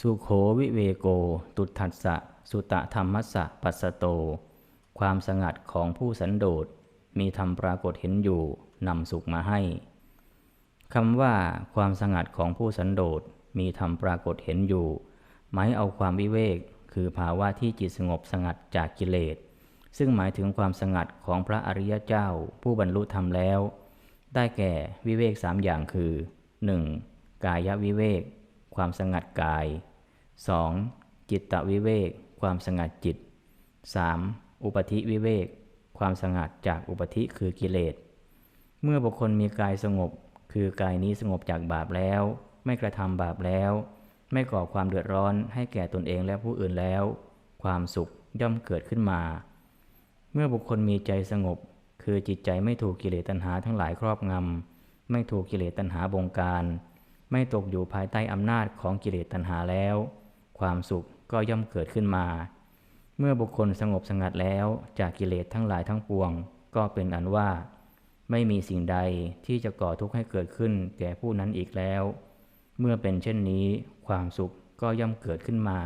สุโขวิเวโก ตุทัสสะ สุตะธรรมัสสะ ปัสสโต ความสงัดของผู้สันโดษ มีธรรมปรากฏเห็นอยู่ นำสุขมาให้คำว่าความสงัดของผู้สันโดษ มีธรรมปรากฏเห็นอยู่ หมายเอาความวิเวก คือภาวะที่จิตสงบสงัดจากกิเลส ซึ่งหมายถึงความสงัดของพระอริยเจ้า ผู้บรรลุธรรมแล้ว ได้แก่วิเวกสามอย่างคือ 1. กายวิเวก ความสงัดกาย 2. จิตตวิเวก ความสงัดจิต 3. อุปธิวิเวก ความสงัดจากอุปธิคือกิเลส เมื่อบุคคลมีกายสงบ คือกายนี้สงบจากบาปแล้ว ไม่กระทำบาปแล้ว ไม่ก่อความเดือดร้อนให้แก่ตนเองและผู้อื่นแล้ว ความสุขย่อมเกิดขึ้นมา เมื่อบุคคลมีใจสงบ คือจิตใจไม่ถูกกิเลสตัณหาทั้งหลายครอบงำไม่ถูกกิเลสตัณหาบงการ ไม่ตกอยู่ภายใต้อำนาจของกิเลสตัณหาแล้ว ความสุขก็ย่อมเกิดขึ้นมา เมื่อบุคคลสงบสงัดแล้วจากกิเลสทั้งหลายทั้งปวง ก็เป็นอันว่า ไม่มีสิ่งใดที่จะก่อทุกข์ให้เกิดขึ้นแก่ผู้นั้นอีกแล้ว เมื่อเป็นเช่นนี้ ความสุขก็ย่อมเกิดขึ้นมา